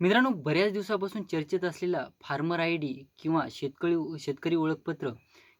मित्रांनो बऱ्याच दिवसापासून चर्चेत असलेला फार्मर आय डी किंवा शेतकरी शेतकरी ओळखपत्र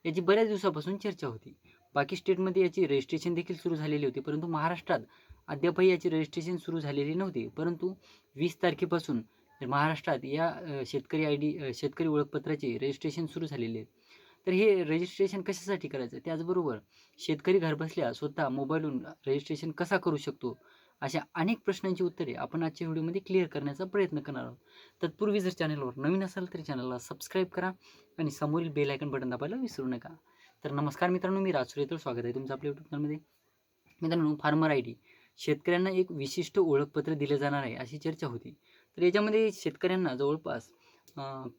याची बऱ्याच दिवसापासून चर्चा होती. बाकी स्टेटमध्ये याची रजिस्ट्रेशन देखील सुरू झालेली होती परंतु महाराष्ट्रात अद्यापही याची रजिस्ट्रेशन सुरू झालेली नव्हती. परंतु वीस तारखेपासून महाराष्ट्रात या शेतकरी आय डी शेतकरी ओळखपत्राचे रजिस्ट्रेशन सुरू झालेले आहे तर हे रजिस्ट्रेशन कशासाठी करायचं? त्याचबरोबर शेतकरी घरबसल्या स्वतः मोबाईलवरून रजिस्ट्रेशन कसा करू शकतो? अशा अनेक प्रश्नांची उत्तरे आपण आजच्या व्हिडिओमध्ये क्लिअर करण्याचा प्रयत्न करणार आहोत. तत्पूर्वी जर चॅनलवर नवीन असाल तर चॅनलला सबस्क्राईब करा आणि समोरील बेल आयकन बटन दाबायला विसरू नका. तर नमस्कार मित्रांनो मी राजसूर स्वागत आहे तुमचं आपल्या यूट्यूब चॅनलमध्ये मित्रांनो फार्मर आय डी शेतकऱ्यांना एक विशिष्ट ओळखपत्र दिलं जाणार आहे अशी चर्चा होती. तर याच्यामध्ये शेतकऱ्यांना जवळपास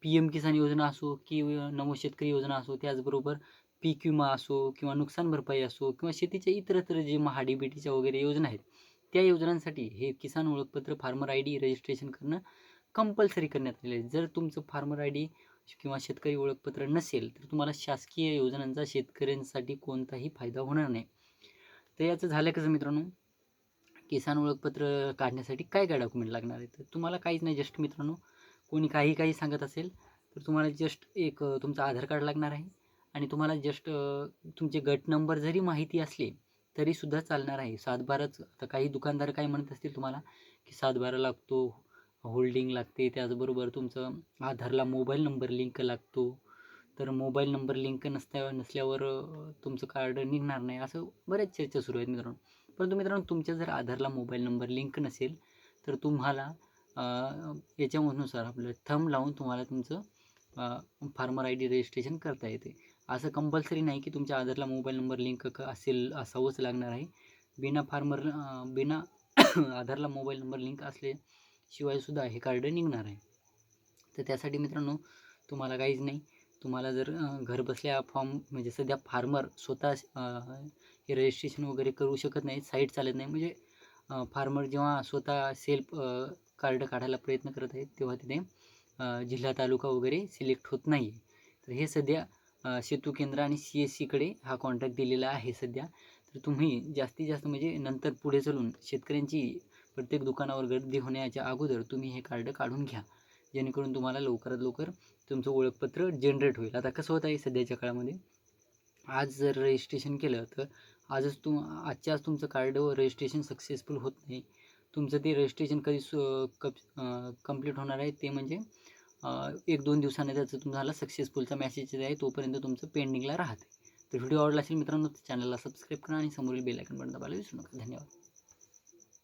पी एम किसान योजना असो की नमो शेतकरी योजना असो त्याचबरोबर पीक विमा असो किंवा नुकसान भरपाई असो किंवा शेतीच्या इतरत्र जे महाडीबीटीच्या वगैरे योजना आहेत त्या योजनांसाठी हे किसान ओळखपत्र फार्मर आय डी रजिस्ट्रेशन करणं कंपल्सरी करण्यात आलेलं आहे. जर तुमचं फार्मर आय डी किंवा शेतकरी ओळखपत्र नसेल तर तुम्हाला शासकीय योजनांचा शेतकऱ्यांसाठी कोणताही फायदा होणार नाही. तर याचं झालं कसं मित्रांनो? किसान ओळखपत्र काढण्यासाठी काय काय डॉक्युमेंट लागणार आहे? तर तुम्हाला काहीच नाही जस्ट मित्रांनो कोणी काही काही सांगत असेल तर तुम्हाला जस्ट एक तुमचं आधार कार्ड लागणार आहे. आणि तुम्हाला जस्ट तुमचे गट नंबर जरी माहिती असले तरीसुद्धा चालणार आहे. सातबाराच आता काही दुकानदार काय म्हणत असतील तुम्हाला की सातबारा लागतो होल्डिंग लागते त्याचबरोबर तुमचं आधारला मोबाईल नंबर लिंक लागतो. तर मोबाईल नंबर लिंक नसल्या नसल्यावर तुमचं कार्ड निघणार नाही. असं बऱ्याच चर्चा सुरू आहेत मित्रांनो. परंतु मित्रांनो तुमच्या जर आधारला मोबाईल नंबर लिंक नसेल तर तुम्हाला याच्यानुसार आपलं थंब लावून तुम्हाला तुमचं फार्मर आय डी रजिस्ट्रेशन करता येते. असं कंपल्सरी नाही की तुमच्या आधारला मोबाईल नंबर लिंक क असेल असावंच लागणार आहे. बिना फार्मर बिना आधारला मोबाईल नंबर लिंक असल्याशिवायसुद्धा हे कार्ड निघणार आहे. तर त्यासाठी मित्रांनो तुम्हाला काहीच नाही. तुम्हाला जर घरबसल्या फॉर्म म्हणजे सध्या फार्मर स्वतः हे रजिस्ट्रेशन वगैरे करू शकत नाही साईट चालत नाही. म्हणजे फार्मर जेव्हा स्वतः सेल्फ कार्ड काढायला प्रयत्न करत आहेत तेव्हा तिथे जिल्हा तालुका वगैरे सिलेक्ट होत नाही आहे तर हे सध्या सेतू केंद्र आणि सी एस सीकडे हा कॉन्ट्रॅक्ट दिलेला आहे सध्या. तर तुम्ही जास्तीत जास्त म्हणजे नंतर पुढे चालून शेतकऱ्यांची प्रत्येक दुकानावर गर्दी होण्याच्या अगोदर तुम्ही हे कार्ड काढून घ्या. जेणेकरून तुम्हाला लवकरात लवकर तुमचं ओळखपत्र जनरेट होईल. आता कसं होत आहे सध्याच्या काळामध्ये? आज जर रजिस्ट्रेशन केलं तर आजच तुम आजच्या आज तुमचं कार्ड रजिस्ट्रेशन सक्सेसफुल होत नाही. तुमचं ते रजिस्ट्रेशन कधी सु कप कंप्लीट होणार आहे ते म्हणजे एक दोन दिवसाने त्याचं तुम्हाला सक्सेसफुलचा मेसेज आहे तोपर्यंत तुमचं पेंडिंगला राहते. तर व्हिडिओ आवडला असेल मित्रांनो चॅनलला सबस्क्राईब करा आणि समोरील बेल आयकन बटन दाबायला विसरू नका. धन्यवाद.